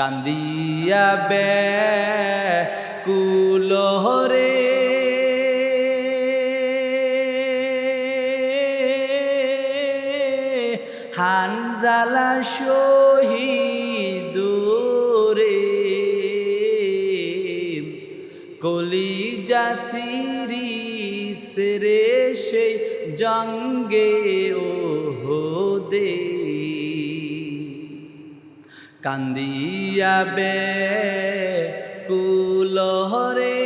কান্দিয়া বে কুলহরে হানজালা শহীদ রে কলি জাসিরি সেরে সেই জঙ্গে ও কান্দিয়া বে কুলহরে।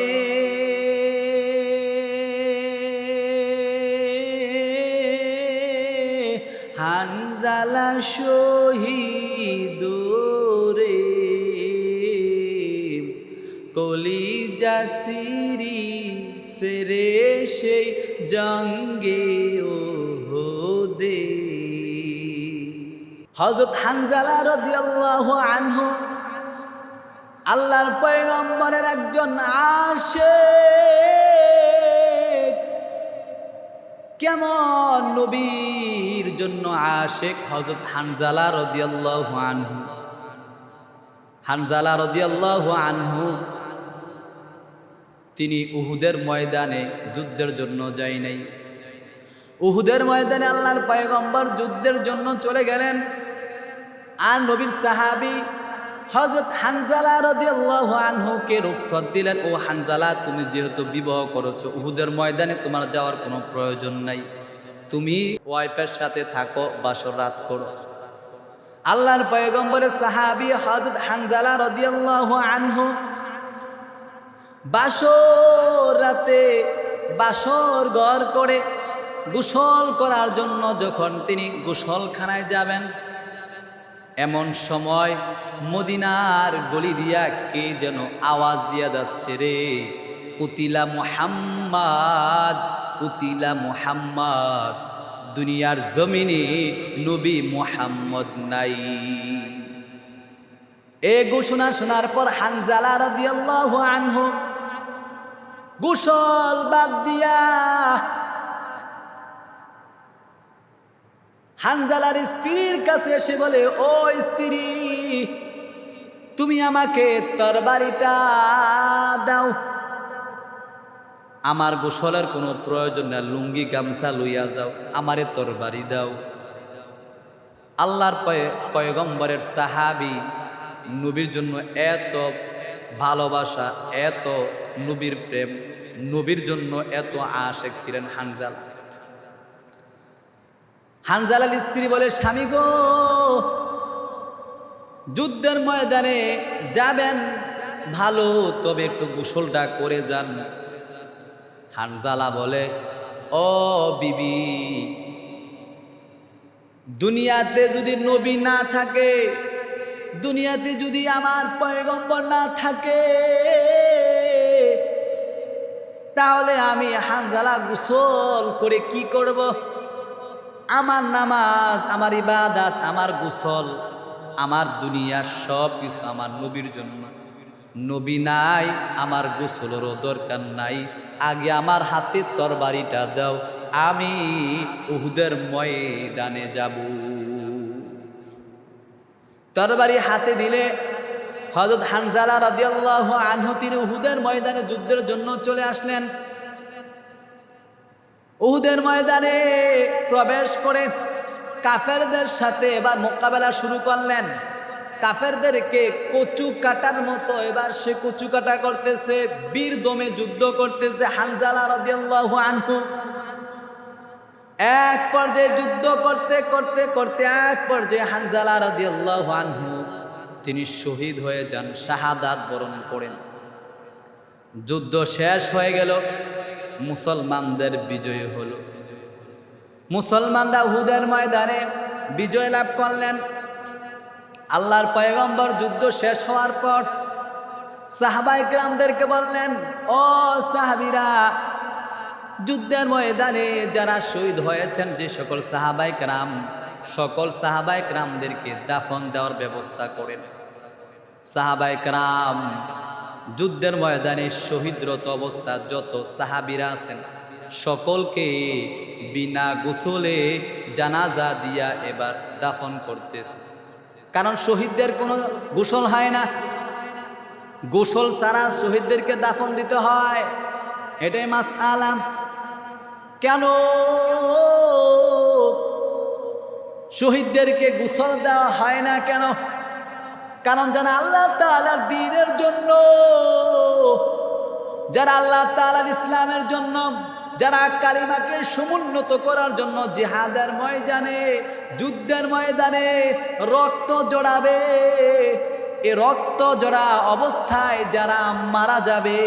হানজালা শহীদ রে কলি জাসিরি সেরে সেই জঙ্গে ও দে হজরত হানজালা রদিয়াল্লাহু আনহু, আল্লাহর পয়গম্বরের একজন আসে কেমন নবীর জন্য আশেক হজরত হানজালা রদিয়াল্লাহু আনহু? হানজালা রদিয়াল্লাহু আনহু, তিনি উহুদের ময়দানে যুদ্ধের জন্য যাই নাই। উহুদের ময়দানে আল্লাহর পায়গম্বর যুদ্ধের জন্য চলে গেলেন। আর নবীর সাহাবি হজরত হানজালা রদিয়াল্লাহু আনহুকে রুখসত দিলেন, ও হানজালা, তুমি যেহেতু বিবাহ করেছ, উহুদের ময়দানে তোমার যাওয়ার কোনো প্রয়োজন নাই। তুমি ওয়াইফের সাথে থাকো, বাসর রাত করো। আল্লাহর পয়গম্বরের সাহাবি হজরত হানজালা রদিয়াল্লাহু আনহু বাসর রাতে বাসর ঘর করে গোসল করার জন্য যখন তিনি গোসলখানায় যাবেন, এমন সময় মদিনার গলি দিয়া কে যেন আওয়াজ দিয়া যাচ্ছে রে? কুতিলা মুহাম্মাদ কুতিলা মুহাম্মাদ, দুনিয়ার জমিনে নবী মোহাম্মদ নাই। এ ঘোষণা শোনার পর হানজালা রাদিয়াল্লাহু আনহু গোসল বাদ দিয়া হানজালার স্ত্রীর কাছে এসে বলে, ও স্ত্রী, তুমি আমাকে তরবারিটা দাও। আমার গোসলের কোনো প্রয়োজন না লুঙ্গি, গামছা লইয়া যাও, আমারে তরবারি দাও। আল্লাহর পয় পয়গম্বরের সাহাবি নবীর জন্য এত ভালোবাসা, এত নবীর প্রেম, নবীর জন্য এত আশেক ছিলেন হানজালা। হানজালাল স্ত্রী বলে, স্বামী গো, যুদ্ধের ময়দানে যাবেন। ভালো, তবে একটু গোসলটা করে যান। হানজালা বলে, ও বিবি, দুনিয়াতে যদি নবী না থাকে, দুনিয়াতে যদি আমার পয়গম্বর না থাকে, তাহলে আমি হানজালা গোসল করে কি করব? আমার নামাজ, আমার ইবাদাত, আমার গোসল, আমার দুনিয়ার সব কিছু আমার নবীর জন্য। নবী নাই, আমার গোসলেরও দরকার নাই। আগে আমার হাতে তরবারিটা দাও, আমি উহুদের ময়দানে যাব। তরবারি হাতে দিলে হজরত হানজালা রাদিয়াল্লাহু আনহু তিনি উহুদের ময়দানে যুদ্ধের জন্য চলে আসলেন। উহুদের ময়দানে প্রবেশ করে কাফেরদের সাথে এবার মোকাবেলা শুরু করলেন। কাফেরদেরকে কচু কাটার মতো এবার সে কচু কাটা করতেছে, বীর দমে যুদ্ধ করতেছে হানজালা রাদিয়াল্লাহু আনহু। এক পর্যায়ে যুদ্ধ করতে করতে করতে এক পর্যায়ে হানজালা রাদিয়াল্লাহু আনহু, তিনি শহীদ হয়ে যান, শাহাদাত বরণ করেন। যুদ্ধ শেষ হয়ে গেল। মুসলমানদের বিজয় হলো। মুসলমানরা হুদের ময়দানে বিজয় লাভ করলেন। আল্লাহর পয়গম্বর যুদ্ধ শেষ হওয়ার পর সাহাবাই গ্রামদেরকে বললেন, ও সাহাবিরা, যুদ্ধের ময়দানে যারা শহীদ হয়েছেন যে সকল সাহাবাই গ্রাম সকল সাহাবাই গ্রামদেরকে দাফন দেওয়ার ব্যবস্থা করেন। সাহাবাই গ্রাম যুদ্ধের ময়দানে শহীদরত অবস্থা যত সাহাবিরা আছেন, সকলকে বিনা গোসলে জানাজা দিয়া এবার দাফন করতেছে। কারণ শহীদদের কোনো গোসল হয় না। গোসল ছাড়া শহীদদেরকে দাফন দিতে হয়। এটাই মাস আলাম। কেন শহীদদেরকে গোসল দেওয়া হয় না কেন? কারণ যারা আল্লাহ তালার দিনের জন্য। যারা আল্লাহ তালার ইসলামের জন্য, যারা কালিমাকে সমুন্নত করার জন্য জেহাদের ময়দানে, যুদ্ধের ময়দানে রক্ত জড়াবে। এ রক্ত জড়া অবস্থায় যারা মারা যাবে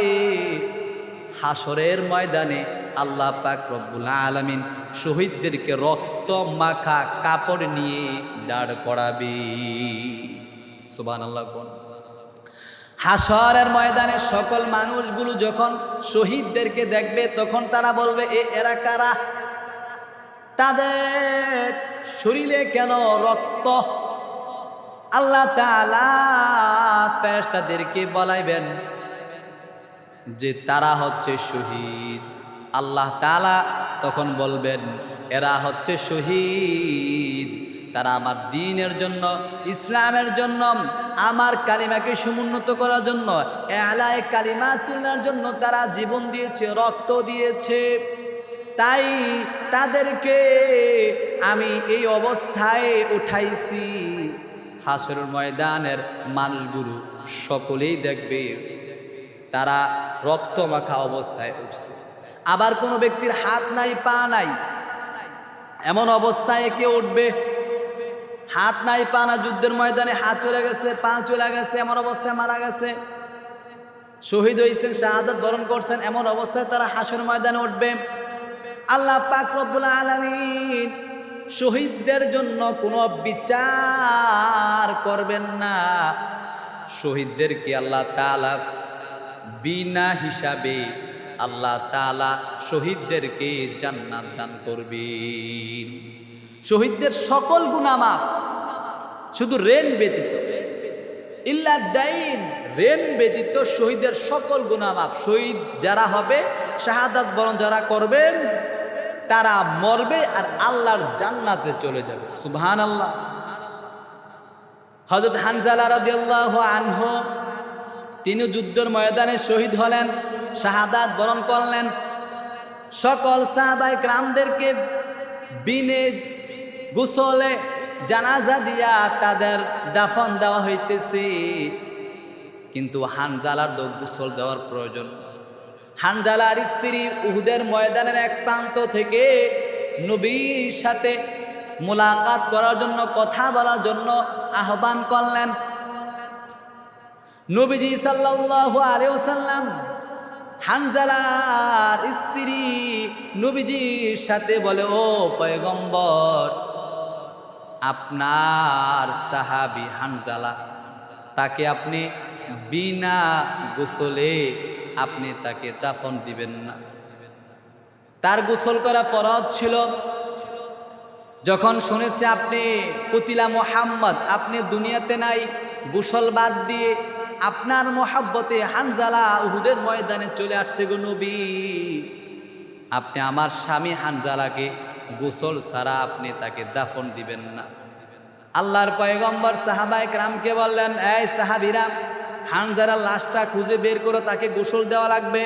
হাসরের ময়দানে আল্লাহ পাক রব্বুল আলমিন শহীদদেরকে রক্ত মাখা কাপড় নিয়ে দাঁড় করাবে। সুবান আল্লাহ কোন? হাসরের ময়দানে সকল মানুষগুলো যখন শহীদদেরকে দেখবে, তখন তারা বলবে, এ, এরা কারা? তাদের শরীরে কেন রক্ত? আল্লাহ ফেরেশতাদেরকে বলাইবেন যে, তারা হচ্ছে শহীদ। আল্লাহ তাআলা তখন বলবেন, এরা হচ্ছে শহীদ। তারা আমার দিনের জন্য, ইসলামের জন্য, আমার কালিমাকে সমুন্নত করার জন্য, এলায় কালিমা তুলার জন্য তারা জীবন দিয়েছে, রক্ত দিয়েছে। তাই তাদেরকে আমি এই অবস্থায় উঠাইছি। হাসর ময়দানের মানুষগুলো সকলেই দেখবে, তারা রক্ত মাখা অবস্থায় উঠছে। আবার কোনো ব্যক্তির হাত নাই, পা নাই, এমন অবস্থায় কে উঠবে? হাত নাই, পা না যুদ্ধের ময়দানে হাত চলে গেছে, পা চলে গেছে, এমন অবস্থায় মারা গেছে। শহীদ হয়েছেন, শাহাদত বরণ করছেন, এমন অবস্থায় তারা হাসর ময়দানে উঠবে। আল্লাহ পাক রব্বুল আলামিন শহীদদের জন্য কোনো বিচার করবেন না। শহীদদেরকে আল্লাহ তাআলা বিনা হিসাবে আল্লাহ তাআলা শহীদদেরকে জান্নাত দান করবেন? শহীদদের সকল গুনাহ মাফ শুধু রেন ব্যতীত। ইল্লা দাইন, রেন ব্যতীত শহীদের সকল গুনাহ মাফ শহীদ যারা হবে, শাহাদাত বরণ যারা করবেন, তারা মরবে আর আল্লাহর জান্নাতে চলে যাবে। সুবহান আল্লাহ হজরত হানজালা রাদিয়াল্লাহু আনহু তিনি যুদ্ধের ময়দানে শহীদ হলেন, শাহাদাত বরণ করলেন। সকল সাহাবাই গ্রামদেরকে বিনে গোসলে জানাজা দিয়া তাদের দাফন দেওয়া হইতেছে। কিন্তু হানজালার তো গোসল দেওয়ার প্রয়োজন হানজালার স্ত্রী উহুদের ময়দানের এক প্রান্ত থেকে নবীর সাথে মোলাকাত করার জন্য, কথা বলার জন্য আহ্বান করলেন। নবীজি সাল্লাল্লাহু আলাইহি ওয়াসাল্লাম হানজালার স্ত্রী নবীজির সাথে বলে, ও পয়গম্বর আপনার সাহাবি হানজালা, তাকে আপনি বিনা গোসলে আপনি তাকে দাফন দিবেন না। তার গোসল করা ফরজ ছিল। যখন শুনেছে আপনি কতিলা মোহাম্মদ, আপনি দুনিয়াতে নাই, গোসল বাদ দিয়ে আপনার মোহাব্বতে হানজালা উহুদের ময়দানে চলে আসছে গো নবী। আপনি আমার স্বামী হানজালাকে গোসল ছাড়া আপনি তাকে দাফন দিবেন না। আল্লাহর পয়গম্বর সাহাবাইক রামকে বললেন, এই সাহাবিরা, হানজারা লাশটা খুঁজে বের করে, তাকে গোসল দেওয়া লাগবে।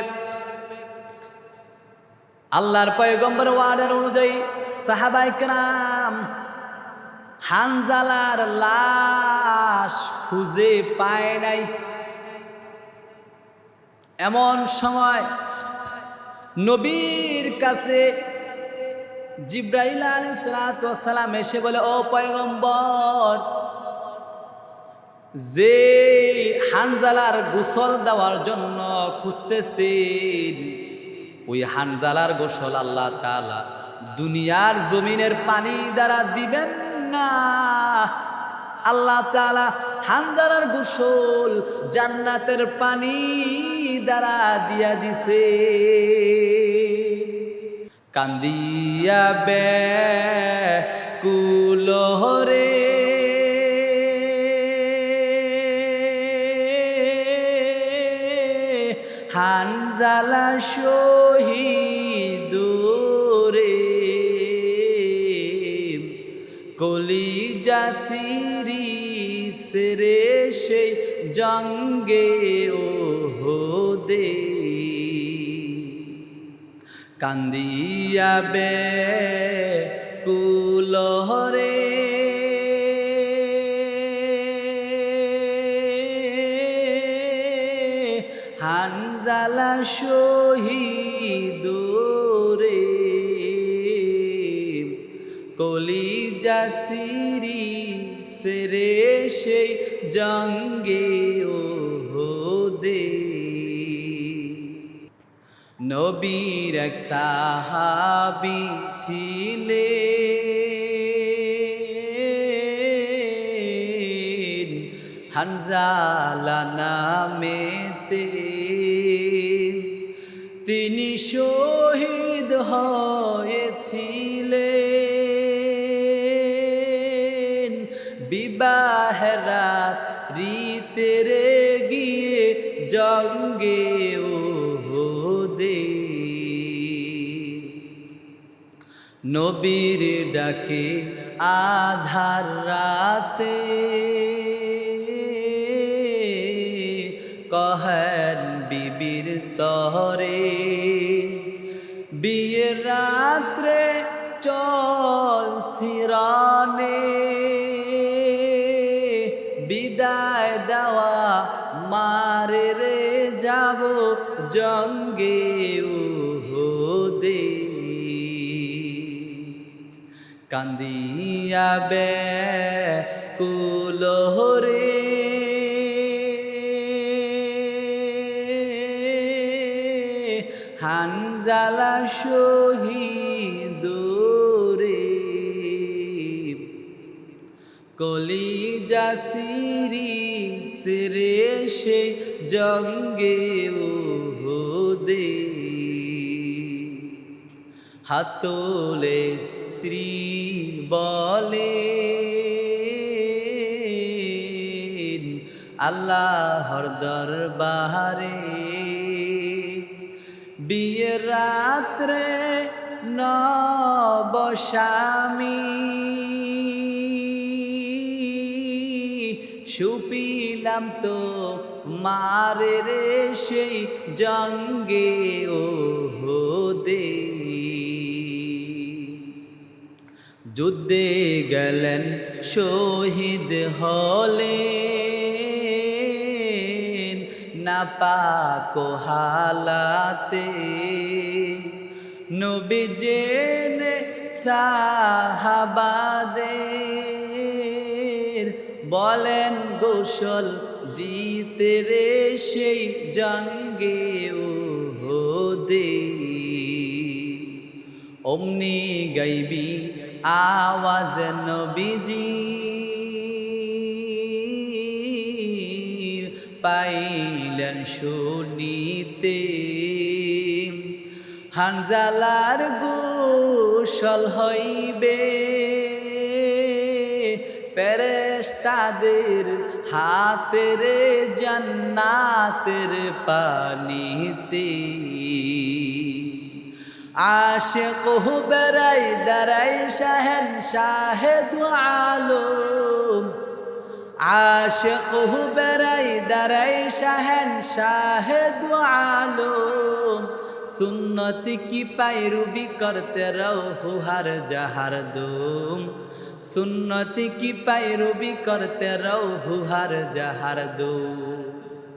আল্লাহর পয়গম্বর ওয়ার্ডের অনুযায়ী সাহাবাইক রাম হানজালার লাশ খুঁজে পায় নাই। এমন সময় নবীর কাছে জিব্রাইল আলাইসালাম এসে বলে, ও পয়গম্বর, যে হানজালার গোসল দেওয়ার জন্য খুঁজতেছেন, ওই হানজালার গোসল আল্লাহ তালা দুনিয়ার জমিনের পানি দ্বারা দিবেন না। আল্লাহ তালা হানজালার গোসল জান্নাতের পানি দ্বারা দিয়া দিছে। কান্দিয়া বে কুলহরে হানজালা শহীদ রে কলি জাসিরি সেরে সেই জঙ্গে ও কান্দিয়া বে কুলহরে হানজালা শহীদ রে কলি জাসিরি সেরে সেই জঙ্গে। নবীর এক সাহাবি ছিলে। হানজালা নামেতে তিনি শহীদ হয়েছিলেন। বিবাহের রাত রীতেরে গিয়ে জঙ্গে নবীর ডাকে আধার রাতে। কহেন বিবির তহরে বিয়ের রাত্রে চল সিরানে কান্দিয়া বে কুলহরে। হানজালা শহীদ রে কলি জাসিরি সিরে সে জঙ্গে দে হাতলে স্ত্রী বলে। আল্লাহর দরবারে বিয়ে রাত্রে নবস্বামী সুপিলাম তো মারে রে সেই জঙ্গে ও যুদ্ধে গেলেন শহীদ হলেন না পাক হালাতে। নবী জেনে সাহাবাদের বলেন, গোসল দিতে রে সেই জঙ্গে ও অমনি গাইবি আওয়াজ নবীজি। পাইলেন শুনিতে। হানজালার গোসল হইবে। ফেরেশতাদের হাতের জান্নাতের পানিতে। আশেক বেড়াই দাঁড়াই শাহেন, শাহেদ আলম। আশেক বেড়াই দাঁড়াই শাহেন, শাহেদ আলম। সুন্নতি কি পাইরুবি করতে রহু হার জাহার দুম। সুন্নতি কি পাইরুবি করতে রহু হার জাহার দুম।